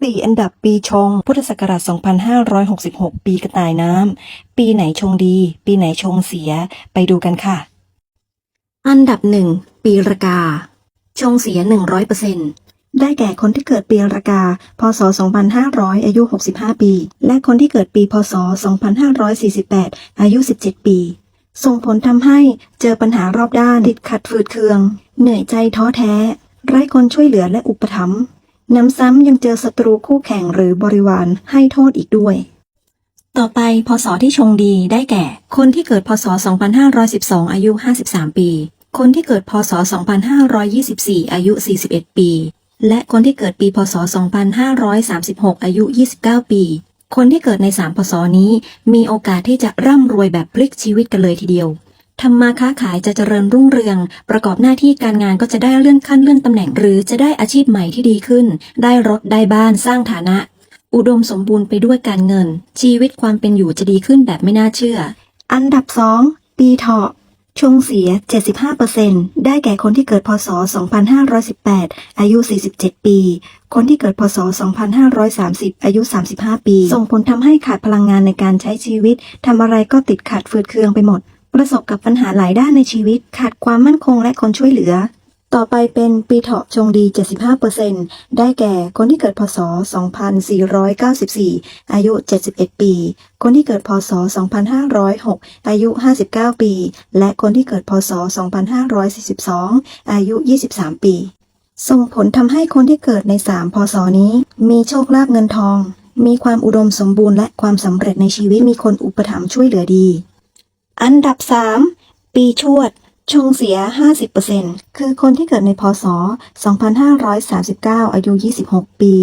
สี่อันดับปีชง พุทธศักราช 2566 ปีกระต่ายน้ำ ปีไหนชงดี ปีไหนชงเสีย ไปดูกันค่ะ อันดับหนึ่ง ปีรากา ชงเสีย 100%ได้แก่คนที่เกิดปีรากา พศ 2500 อายุ 65 ปี และคนที่เกิดปี พศ 2548 อายุ 17 ปี ส่งผลทำให้เจอปัญหารอบด้านติดขัดฝืดเคือง เหนื่อยใจท้อแท้ ไร้คนช่วยเหลือและอุปถัมภ์ น้ำซ้ำยังเจอศัตรูคู่แข่งหรือบริวารให้โทษอีกด้วย ต่อไปพศที่ชงดีได้แก่ คนที่เกิดพศ 2512 อายุ 53 ปี คนที่เกิดพศ 2524 อายุ 41 ปี และคนที่เกิดปีพศ 2536 อายุ 29 ปี คนที่เกิดใน 3 พศนี้ มีโอกาสที่จะร่ำรวยแบบพลิกชีวิตกันเลยทีเดียว ทำมาค้าขายจะเจริญรุ่งเรือง ประกอบหน้าที่การงานก็จะได้เลื่อนขั้นเลื่อนตำแหน่ง หรือจะได้อาชีพใหม่ที่ดีขึ้น ได้รถได้บ้านสร้างฐานะ อุดมสมบูรณ์ไปด้วยการเงิน ชีวิตความเป็นอยู่จะดีขึ้นแบบไม่น่าเชื่อ อันดับ 2 ปีเถาะชงเสีย 75%ได้แก่คนที่เกิดพศ 2518 อายุ 47 ปี คนที่เกิดพศ 2530 อายุ 35 ปี ส่งผลทำให้ขาดพลังงานในการใช้ชีวิต ทำอะไรก็ติดขัดฝืดเคืองไปหมด ประสบกับปัญหาหลายด้านในชีวิต ขาดความมั่นคงและคนช่วยเหลือ ต่อไปเป็นปีเถาะชงดี 75%ได้แก่คนที่เกิดพศ 2494 อายุ 71 ปี คนที่เกิดพศ 2506 อายุ 59 ปี และคนที่เกิดพศ 2542 อายุ 23 ปี ส่งผลทำให้คนที่เกิดใน 3 พศนี้ มีโชคลาภเงินทอง มีความอุดมสมบูรณ์และความสำเร็จในชีวิตมีคนอุปถัมภ์ช่วยเหลือดี อันดับ 3 ปีชวด ชงเสีย 50%คือคนที่เกิดในพศ 2539 อายุ 26 ปี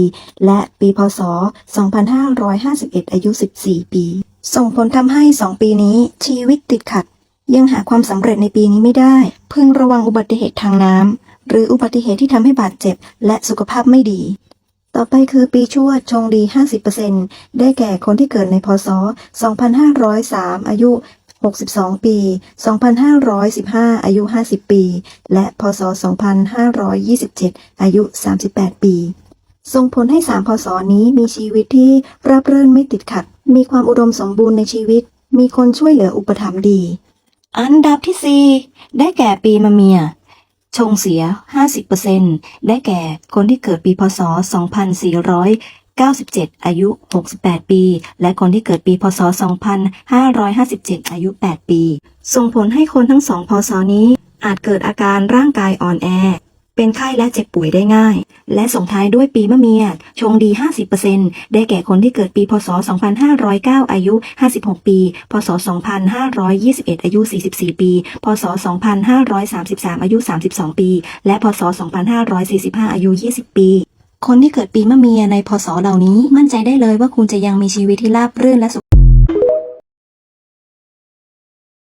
และปีพศ 2551 อายุ 14 ปี ส่งผลทำให้ 2 ปีนี้ชีวิตติดขัด ยังหาความสำเร็จในปีนี้ไม่ได้พึงระวังอุบัติเหตุทางน้ำหรืออุบัติเหตุที่ทำให้บาดเจ็บ และสุขภาพไม่ดี ต่อไปคือปีชวดชงดี 50%ได้แก่คนที่เกิดในพศ 2503 อายุ 62 ปี 2515 อายุ 50 ปี และพศ 2527 อายุ 38 ปี ส่งผลให้ 3 พศนี้มีชีวิตที่ราบรื่นไม่ติดขัด มีความอุดมสมบูรณ์ในชีวิต มีคนช่วยเหลืออุปถัมภ์ดี อันดับที่ 4 ได้แก่ปีมะเมีย ชงเสีย 50%ได้แก่คนที่เกิดปีพศ 97 อายุ 68 ปี และคนที่เกิดปีพศ 2557 อายุ 8 ปี ส่งผลให้คนทั้งสองพศนี้ อาจเกิดอาการร่างกายอ่อนแอ เป็นไข้และเจ็บป่วยได้ง่าย และส่งท้ายด้วยปีมะเมียชงดี 50%ได้แก่คนที่เกิดปีพศ 2509 อายุ 56 ปี พศ 2521 อายุ 44 ปี พศ 2533 อายุ 32 ปี และพศ 2545 อายุ 20 ปี คนที่เกิดปีมะเมียในพศเหล่านี้มั่นใจได้เลยว่าคุณจะยังมีชีวิตที่ราบรื่นและสุข